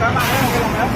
Cảm ơn các bạn đã.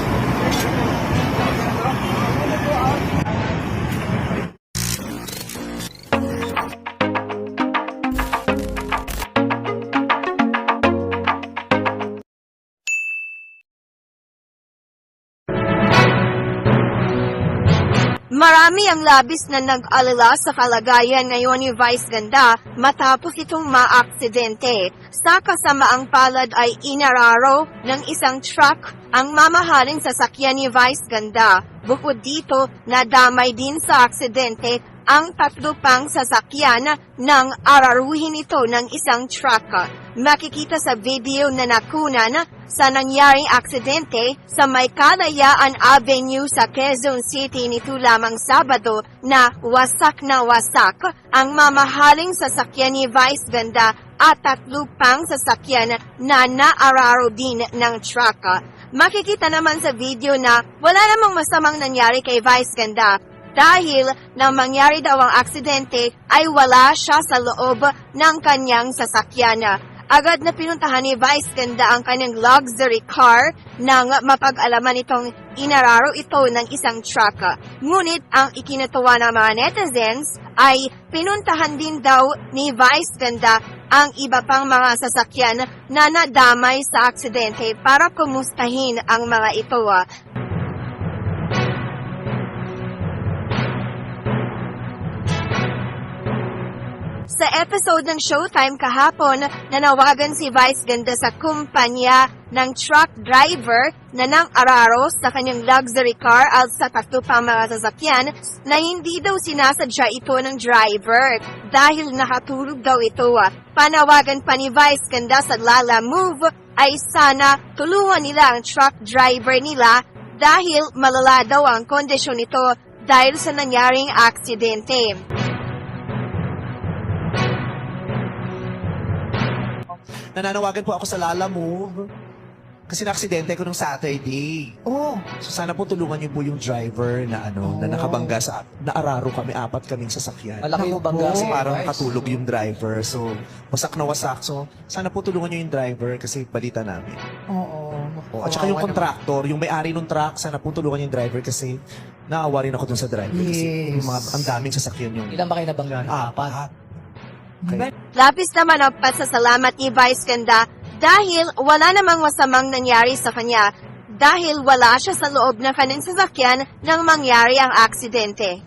Marami ang labis na nag-alala sa kalagayan ngayon ni Vice Ganda matapos itong maaksidente. Sa kasamaang palad ay inararo ng isang truck ang mamahaling sasakyan ni Vice Ganda. Bukod dito, nadamay din sa aksidente ang tatlo pang sasakyan ng araruhin ito ng isang truck. Makikita sa video na nakunan sa nangyaring aksidente sa may Kalayaan Avenue sa Quezon City nito lamang Sabado na wasak na wasak ang mamahaling sasakyan ni Vice Ganda at tatlo pang sasakyan na naararo din ng truck. Makikita naman sa video na wala namang masamang nangyari kay Vice Ganda dahil nang mangyari daw ang aksidente ay wala siya sa loob ng kanyang sasakyan. Agad na pinuntahan ni Vice Ganda ang kanyang luxury car nang mapag-alaman itong inararo ito ng isang truck. Ngunit ang ikinatuwa ng mga netizens ay pinuntahan din daw ni Vice Ganda ang iba pang mga sasakyan na nadamay sa aksidente para kumustahin ang mga ito. Sa episode ng Showtime kahapon, nanawagan si Vice Ganda sa kumpanya ng truck driver na nang araro sa kanyang luxury car at sa tatlo pang mga sasakyan na hindi daw sinasadya ito ng driver dahil nakatulog daw ito. Panawagan pa ni Vice Ganda sa Lala Move ay sana tulungan nila ang truck driver nila dahil malala daw ang kondisyon nito dahil sa nangyaring aksidente. Nananawagan po ako sa Lala Move. Kasi na-aksidente ko nung Saturday. Oh, So sana po tulungan niyo po yung driver na ano, na Oh. nakabangga sa naararo kami, apat kaming sasakyan. malaki yung bangga Kasi parang katulog yung driver. So, wasak na wasak. So, sana po tulungan niyo yung driver kasi balita namin. Oo. Oh, at saka yung contractor, yung may-ari ng truck, sana po tulungan yung driver kasi naawa rin ako dun sa driver. Kasi Yes. yung mga, ang daming sasakyan yung Ilan ba kayo nabangga? apat. Okay. Lapis naman ang pasasalamat ni Vice Ganda dahil wala namang masamang nangyari sa kanya dahil wala siya sa loob ng kanyang sasakyan nang mangyari ang aksidente.